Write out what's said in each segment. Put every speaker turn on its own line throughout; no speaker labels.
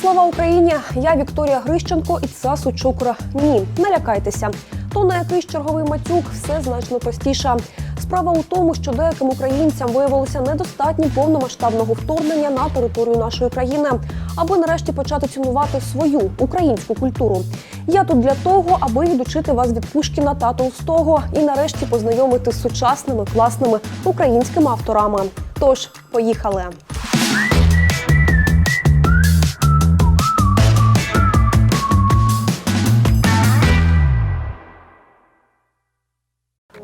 Слава Україні! Я Вікторія Грищенко і це Сучукра. Ні, не лякайтеся. То на якийсь черговий матюк все значно простіше. Справа у тому, що деяким українцям виявилося недостатньо повномасштабного вторгнення на територію нашої країни, аби нарешті почати цінувати свою українську культуру. Я тут для того, аби відучити вас від Пушкіна та Толстого і нарешті познайомити з сучасними класними українськими авторами. Тож, поїхали!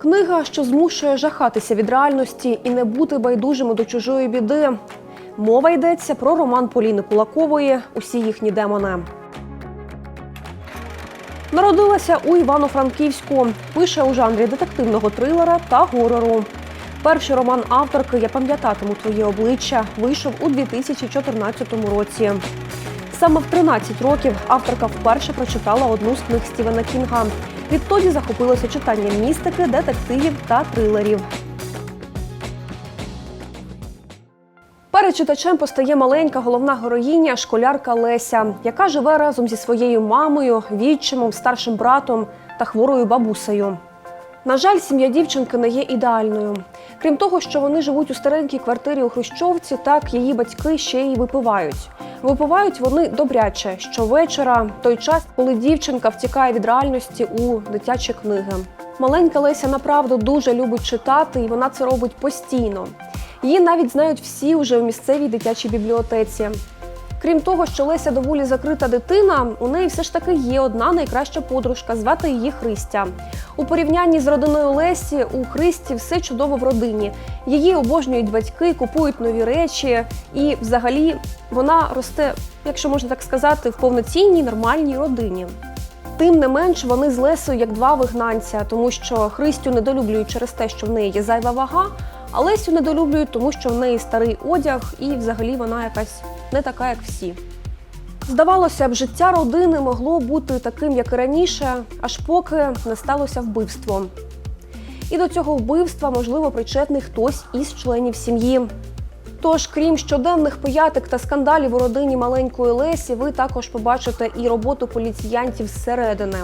Книга, що змушує жахатися від реальності і не бути байдужими до чужої біди. Мова йдеться про роман Поліни Кулакової Усі їхні демони. Народилася у Івано-Франківську. Пише у жанрі детективного трилера та горору. Перший роман авторки Я пам'ятатиму твоє обличчя вийшов у 2014 році. Саме в 13 років авторка вперше прочитала одну з книг Стівена Кінга. Відтоді захопилася читанням містики, детективів та трилерів. Перед читачем постає маленька головна героїня, школярка Леся, яка живе разом зі своєю мамою, відчимом, старшим братом та хворою бабусею. На жаль, сім'я дівчинки не є ідеальною. Крім того, що вони живуть у старенькій квартирі у Хрущовці, так її батьки ще й випивають. Випивають вони добряче щовечора, той час, коли дівчинка втікає від реальності у дитячі книги. Маленька Леся направду дуже любить читати, і вона це робить постійно. Її навіть знають всі уже в місцевій дитячій бібліотеці. Крім того, що Леся доволі закрита дитина, у неї все ж таки є одна найкраща подружка, звати її Христя. У порівнянні з родиною Лесі у Христі все чудово в родині. Її обожнюють батьки, купують нові речі, і взагалі вона росте, якщо можна так сказати, в повноцінній нормальній родині. Тим не менш, вони з Лесою як два вигнанця, тому що Христю недолюблюють через те, що в неї є зайва вага, а Лесю недолюблюють, тому що в неї старий одяг і взагалі вона якась не така, як всі. Здавалося б, життя родини могло бути таким, як і раніше, аж поки не сталося вбивство. І до цього вбивства, можливо, причетний хтось із членів сім'ї. Тож, крім щоденних поятик та скандалів у родині маленької Лесі, ви також побачите і роботу поліціянтів зсередини.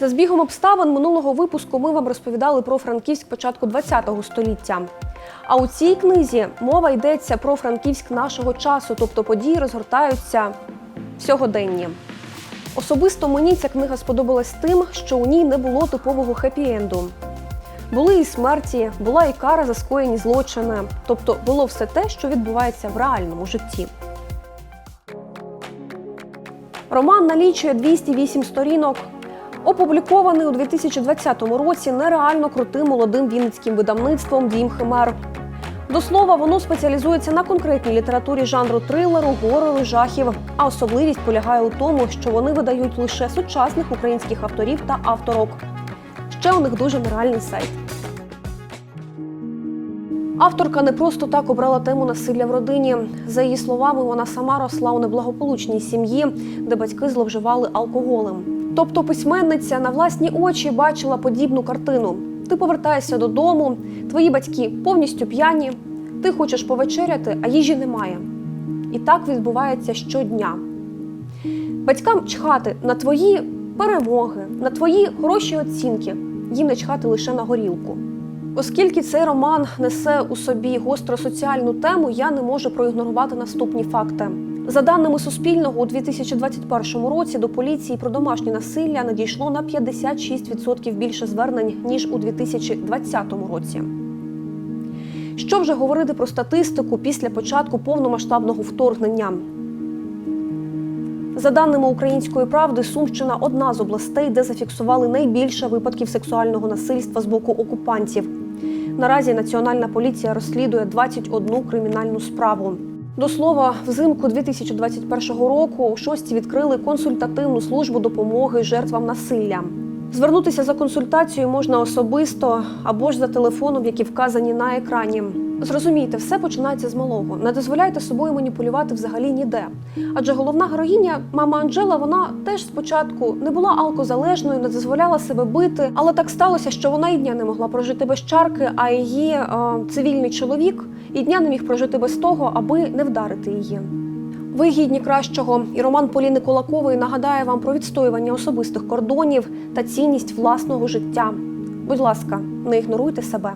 За збігом обставин минулого випуску ми вам розповідали про Франківськ початку ХХ століття. А у цій книзі мова йдеться про Франківськ нашого часу, тобто події розгортаються сьогоденні. Особисто мені ця книга сподобалась тим, що у ній не було типового хеппі-енду. Були і смерті, була і кара за скоєні злочини, тобто було все те, що відбувається в реальному житті. Роман налічує 208 сторінок. Опублікований у 2020 році нереально крутим молодим вінницьким видавництвом Дім Химер. До слова, воно спеціалізується на конкретній літературі жанру трилеру, горору, жахів. А особливість полягає у тому, що вони видають лише сучасних українських авторів та авторок. Ще у них дуже нереальний сайт. Авторка не просто так обрала тему насилля в родині. За її словами, вона сама росла у неблагополучній сім'ї, де батьки зловживали алкоголем. Тобто письменниця на власні очі бачила подібну картину. Ти повертаєшся додому, твої батьки повністю п'яні, ти хочеш повечеряти, а їжі немає. І так відбувається щодня. Батькам чхати на твої перемоги, на твої хороші оцінки, їм не чхати лише на горілку. Оскільки цей роман несе у собі гостро соціальну тему, я не можу проігнорувати наступні факти. За даними Суспільного, у 2021 році до поліції про домашнє насилля надійшло на 56% більше звернень ніж у 2020 році. Що вже говорити про статистику після початку повномасштабного вторгнення? За даними української правди, Сумщина одна з областей, де зафіксували найбільше випадків сексуального насильства з боку окупантів. Наразі Національна поліція розслідує 21 кримінальну справу. До слова, взимку 2021 року у шості відкрили консультативну службу допомоги жертвам насилля. Звернутися за консультацією можна особисто або ж за телефоном, які вказані на екрані. Зрозумійте, все починається з малого. Не дозволяйте собою маніпулювати взагалі ніде. Адже головна героїня, мама Анджела, вона теж спочатку не була алкозалежною, не дозволяла себе бити, але так сталося, що вона і дня не могла прожити без чарки, а її е, цивільний чоловік і дня не міг прожити без того, аби не вдарити її. Ви гідні кращого, і роман Поліни Кулакової нагадає вам про відстоювання особистих кордонів та цінність власного життя. Будь ласка, не ігноруйте себе.